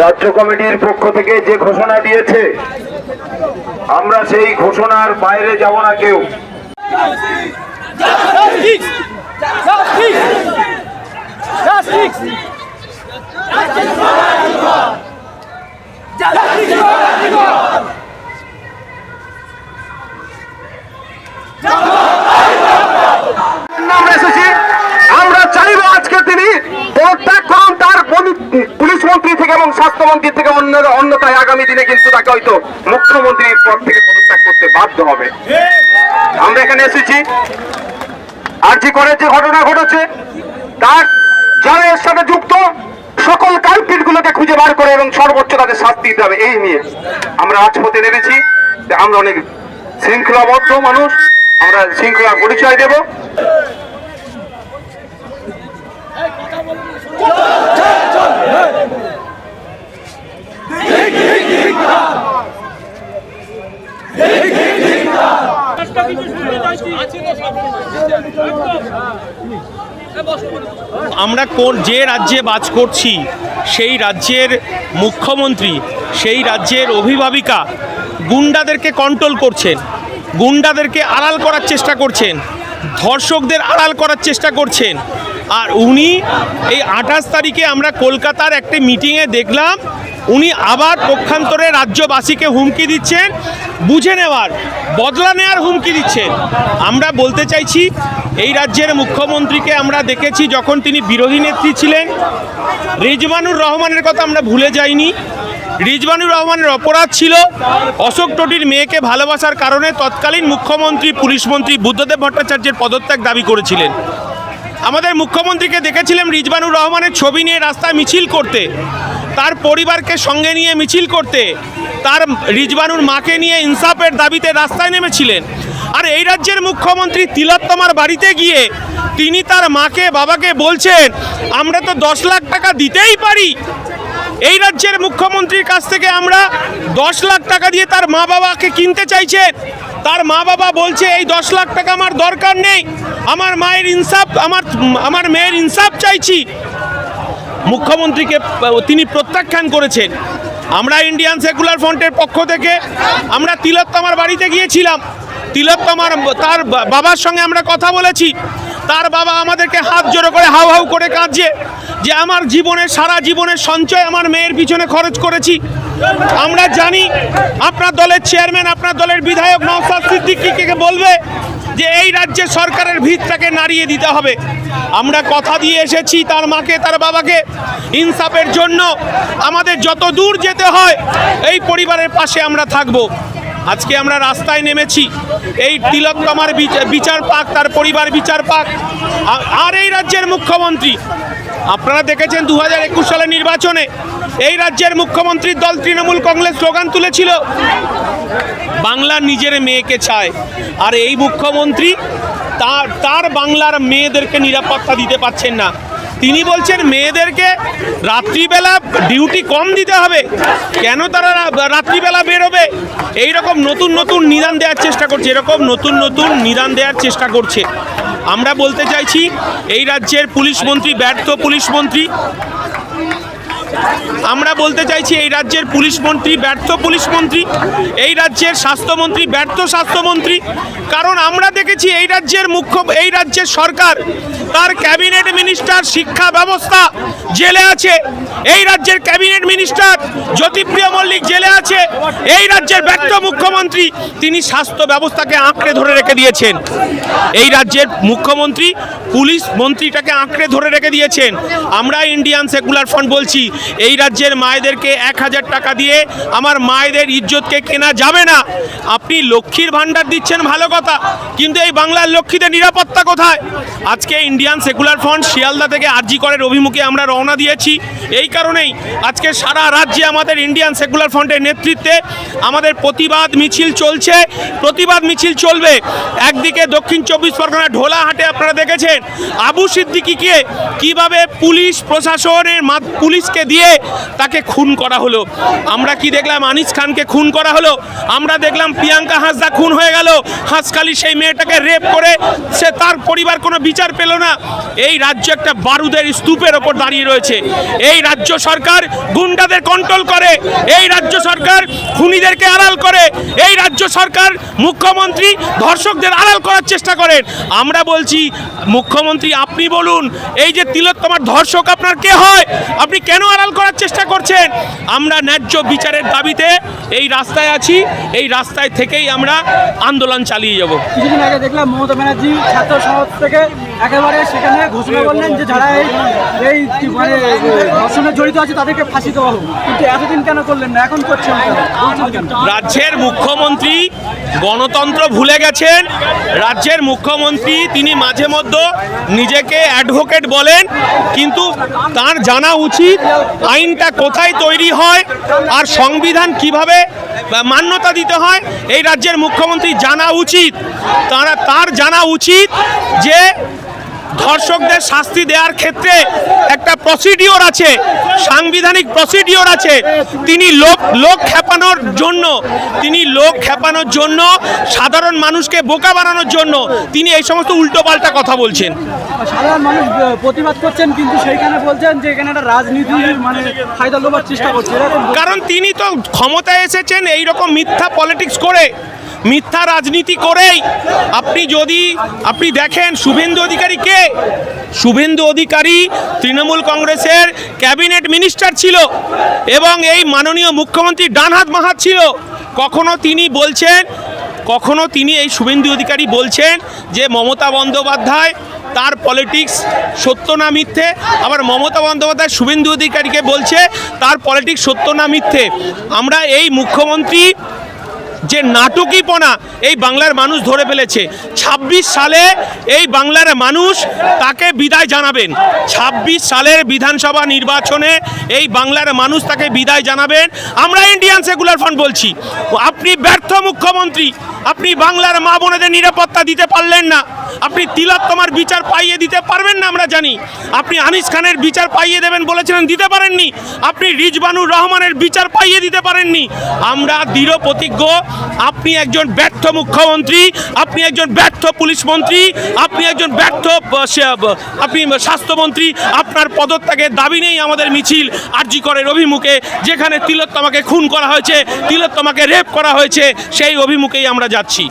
রাজ্য কমিটির পক্ষ থেকে যে ঘোষণা দিয়েছে আমরা সেই ঘোষণার বাইরে যাব না কেউ। আমরা এসেছি। আমরা চাইব আজকে তিনি পদত্যাগ করুন তার পুলিশ মন্ত্রী থেকে এবং স্বাস্থ্যমন্ত্রী থেকে অন্য অন্যথায় আগামী দিনে কিন্তু তাকে হয়তো মুখ্যমন্ত্রীর পদ থেকে পদত্যাগ করতে বাধ্য হবে। আমরা এখানে এসেছি। আর যে করে যে ঘটনা ঘটেছে, তার যারা এর সাথে যুক্ত সকল কালপিট গুলোকে খুঁজে বার করে এবং সর্বোচ্চ তাদের শাস্তি দিতে হবে এই নিয়ে আমরা রাজপথে নেমেছি যে আমরা অনেক শৃঙ্খলাবদ্ধ মানুষ আমরা শৃঙ্খলা পরিচয় দেব আমরা কোন যে রাজ্যে বাজ করছি, সেই রাজ্যের মুখ্যমন্ত্রী, সেই রাজ্যের অভিভাবিকা গুন্ডাদেরকে কন্ট্রোল করছেন, গুন্ডাদেরকে আড়াল করার চেষ্টা করছেন, ধর্ষকদের আড়াল করার চেষ্টা করছেন। আর উনি এই আঠাশ তারিখে আমরা কলকাতার একটি মিটিংয়ে দেখলাম উনি আবার পক্ষান্তরে রাজ্যবাসীকে হুমকি দিচ্ছেন, বুঝে নেওয়ার, বদলা নেওয়ার হুমকি দিচ্ছেন। আমরা বলতে চাইছি, এই রাজ্যের মুখ্যমন্ত্রীকে আমরা দেখেছি যখন তিনি বিরোধী নেত্রী ছিলেন। রিজওয়ানুর রহমানের কথা আমরা ভুলে যাইনি। রিজওয়ানুর রহমানের অপরাধ ছিল অশোক টোটির মেয়েকে ভালোবাসার কারণে তৎকালীন মুখ্যমন্ত্রী, পুলিশ মন্ত্রী বুদ্ধদেব ভট্টাচার্যের পদত্যাগ দাবি করেছিলেন। আমাদের মুখ্যমন্ত্রীকে দেখেছিলাম রিজবানুর রহমানের ছবি নিয়ে রাস্তায় মিছিল করতে। তার পরিবারকে সঙ্গে নিয়ে মিছিল করতে তার রিজবানুর মাকে নিয়ে ইনসাফের দাবিতে রাস্তায় নেমেছিলেন। আর এই রাজ্যের মুখ্যমন্ত্রী তিলোত্তমার বাড়িতে গিয়ে তিনি তার মাকে, বাবাকে বলছেন, আমরা তো দশ লাখ টাকা দিতেই পারি। এই রাজ্যের মুখ্যমন্ত্রীর কাছ থেকে আমরা দশ লাখ টাকা দিয়ে তার মা বাবাকে কিনতে চাইছেন। তার মা বাবা বলছে, এই দশ লাখ টাকা আমার দরকার নেই। আমার মায়ের ইনসাফ, আমার আমার মেয়ের ইনসাফ চাইছি। মুখ্যমন্ত্রীকে তিনি প্রত্যাখ্যান করেছেন। আমরা ইন্ডিয়ান সেকুলার ফ্রন্টের পক্ষ থেকে, আমরা তিলোত্তমার বাড়িতে গিয়েছিলাম। তিলোত্তমার তার বাবার সঙ্গে আমরা কথা বলেছি। তার বাবা আমাদেরকে হাত জোড়ো করে হাউ হাউ করে কাঁদছে। যে আমার জীবনের সারা জীবনের সঞ্চয় আমার মেয়ের পিছনে খরচ করেছি। আমরা জানি আপনার দলের চেয়ারম্যান, আপনার দলের বিধায়ক নওসাদ সিদ্দিকিকে বলবে যে এই রাজ্যের সরকারের ভিতটাকে নাড়িয়ে দিতে হবে। আমরা কথা দিয়ে এসেছি তার মাকে, তার বাবাকে ইনসাফের জন্য। আমাদের যত দূর যেতে হয়, এই পরিবারের পাশে আমরা থাকব। আজকে আমরা রাস্তায় নেমেছি। এই তিলোত্তমার বিচ- বিচার পাক, তার পরিবার বিচার পাক। আর এই রাজ্যের মুখ্যমন্ত্রী আপনারা দেখেছেন দু হাজার একুশ সালের নির্বাচনে এই রাজ্যের মুখ্যমন্ত্রীর দল তৃণমূল কংগ্রেস স্লোগান তুলেছিল, বাংলা নিজের মেয়েকে চায়। আর এই মুখ্যমন্ত্রী তার তার বাংলার মেয়েদেরকে নিরাপত্তা দিতে পারছেন না। তিনি বলছেন, মেয়েদেরকে রাত্রিবেলা ডিউটি কম দিতে হবে। কেন তারা রাত্রিবেলা বেরোবে? এই রকম নতুন নতুন নিদান দেওয়ার চেষ্টা করছে, এরকম নতুন নতুন নিদান দেওয়ার চেষ্টা করছে। আমরা বলতে চাইছি, এই রাজ্যের পুলিশ মন্ত্রী, ব্যর্থ পুলিশ মন্ত্রী। আমরা বলতে চাইছি, এই রাজ্যের পুলিশ মন্ত্রী, ব্যর্থ পুলিশ মন্ত্রী। এই রাজ্যের স্বাস্থ্যমন্ত্রী, ব্যর্থ স্বাস্থ্যমন্ত্রী। কারণ আমরা দেখেছি, এই রাজ্যের মুখ্য, এই রাজ্যের সরকার তার ক্যাবিনেট মিনিস্টার শিক্ষা ব্যবস্থা জেলে আছে। এই রাজ্যের ক্যাবিনেট মিনিস্টার জ্যোতিপ্রিয় মল্লিক জেলে আছে। এই রাজ্যের ব্যর্থ মুখ্যমন্ত্রী, তিনি স্বাস্থ্য ব্যবস্থাকে আঁকড়ে ধরে রেখে দিয়েছেন। এই রাজ্যের মুখ্যমন্ত্রী পুলিশ মন্ত্রীটাকে আঁকড়ে ধরে রেখে দিয়েছেন। আমরা ইন্ডিয়ান সেকুলার ফ্রন্ট বলছি, এই রাজ্যের মায়েদেরকে এক হাজার টাকা দিয়ে আমার মায়েদের ইজ্জতকে কেনা যাবে না। আপনি লক্ষ্মীর ভাণ্ডার দিচ্ছেন ভালো কথা, কিন্তু এই বাংলার লক্ষ্মীদের নিরাপত্তা কোথায়? আজকে ইন্ডিয়ান সেকুলার ফ্রন্ট শিয়ালদা থেকে আরজি করের অভিমুখে আমরা রওনা দিয়েছি। এই কারণেই আজকে সারা রাজ্যে আমাদের ইন্ডিয়ান সেকুলার ফ্রন্টের নেতৃত্বে আমাদের প্রতিবাদ মিছিল চলছে। প্রতিবাদ মিছিল চলবে একদিকে দক্ষিণ চব্বিশ পরগনা ঢোলাহাটে আপনারা দেখেছেন। আবু সিদ্দিকিকে কীভাবে পুলিশ প্রশাসনের মাধ- পুলিশকে দিয়ে তাকে খুন করা হলো। আমরা কি দেখলাম আনিস খানকে খুন করা হলো? আমরা দেখলাম প্রিয়াঙ্কা হাসদা খুন হয়ে গেল। হাসকালি সেই মেয়েটাকে রেপ করে সে তার পরিবার কোনো বিচার পেল না। এই রাজ্য একটা বারুদের স্তূপের ওপর দাঁড়িয়ে রয়েছে। এই রাজ্য সরকার গুন্ডাদের কন্ট্রোল করে, এই রাজ্য সরকার খুনিদেরকে আড়াল করে, এই রাজ্য সরকার মুখ্যমন্ত্রী ধর্ষকদের আড়াল করার চেষ্টা করেন আমরা বলছি, মুখ্যমন্ত্রী আপনি বলুন, এই যে তিলোত্তমার ধর্ষক আপনার কে হয়? আপনি কেন আড়াল করার চেষ্টা করছেন? আমরা ন্যায্য বিচারের দাবিতে এই রাস্তায় আছি, এই রাস্তায় থেকেই আমরা আন্দোলন চালিয়ে যাব। কিছুদিন আগে দেখলাম মমতা ব্যানার্জি ছাত্র সমাজ থেকে একেবারে সেখানে ঘোষণা করলেন যে যারা এই এই মানে ধর্ষণে জড়িত আছে তাদেরকে ফাঁসি দেওয়া হোক। কিন্তু এতদিন কেন করলেন না? এখন করছেন রাজ্যের মুখ্যমন্ত্রী গণতন্ত্র ভুলে গেছেন। রাজ্যের মুখ্যমন্ত্রী তিনি মাঝে মধ্যে নিজেকে অ্যাডভোকেট বলেন, কিন্তু তার জানা উচিত আইনটা কোথায় তৈরি হয় আর সংবিধান কীভাবে মান্যতা দিতে হয়, এই রাজ্যের মুখ্যমন্ত্রী জানা উচিত। তারা তার জানা উচিত যে ধর্ষকদের শাস্তি দেওয়ার ক্ষেত্রে একটা প্রসিডিওর আছে সাংবিধানিক প্রসিডিওর আছে। তিনি লোক লোক খেপানোর জন্য তিনি লোক খেপানোর জন্য সাধারণ মানুষকে বোকা বানানোর জন্য তিনি এই সমস্ত উল্টোপাল্টা কথা বলছেন। সাধারণ মানুষ প্রতিবাদ করছেন কিন্তু সেইখানে বলছেন যে এখানে একটা রাজনীতি মানে ফায়দা লোবার চেষ্টা করছে। কারণ তিনি তো ক্ষমতায় এসেছেন এই রকম মিথ্যা পলিটিক্স করে মিথ্যা রাজনীতি করেই আপনি যদি, আপনি দেখেন শুভেন্দু অধিকারী কে? শুভেন্দু অধিকারী তৃণমূল কংগ্রেসের ক্যাবিনেট মিনিস্টার ছিল এবং এই মাননীয় মুখ্যমন্ত্রী ডানহাত মাহাত ছিল। কখনো তিনি বলছেন, কখনো তিনি এই শুভেন্দু অধিকারী বলছেন যে মমতা বন্দ্যোপাধ্যায় তার পলিটিক্স সত্য না মিথ্যে। আবার মমতা বন্দ্যোপাধ্যায় শুভেন্দু অধিকারীকে বলছে তার পলিটিক্স সত্য না মিথ্যে। আমরা এই মুখ্যমন্ত্রী যে নাটকীপনা এই বাংলার মানুষ ধরে ফেলেছে। ২৬ সালে এই বাংলার মানুষ তাকে বিদায় জানাবেন। ২৬ সালের বিধানসভা নির্বাচনে এই বাংলার মানুষ তাকে বিদায় জানাবেন। আমরা ইন্ডিয়ান সেকুলার ফ্রন্ট বলছি। আপনি ব্যর্থ মুখ্যমন্ত্রী। আপনি বাংলার মা বোনেদের নিরাপত্তা দিতে পারলেন না। আপনি তিলোত্তমার বিচার পাইয়ে দিতে পারবেন না, আমরা জানি। আপনি আনিস খানের বিচার পাইয়ে দেবেন বলেছিলেন, দিতে পারেননি। আপনি রিজবানুর রহমানের বিচার পাইয়ে দিতে পারেননি। আমরা দৃঢ় প্রতিজ্ঞ, আপনি একজন ব্যর্থ মুখ্যমন্ত্রী, আপনি একজন ব্যর্থ পুলিশ মন্ত্রী, আপনি একজন ব্যর্থ আপনি স্বাস্থ্যমন্ত্রী আপনার পদত্যাগের দাবি নেই আমাদের মিছিল আরজি করের অভিমুখে, যেখানে তিলোত্তমাকে খুন করা হয়েছে তিলোত্তমাকে রেপ করা হয়েছে, সেই অভিমুখেই আমরা যাচ্ছি।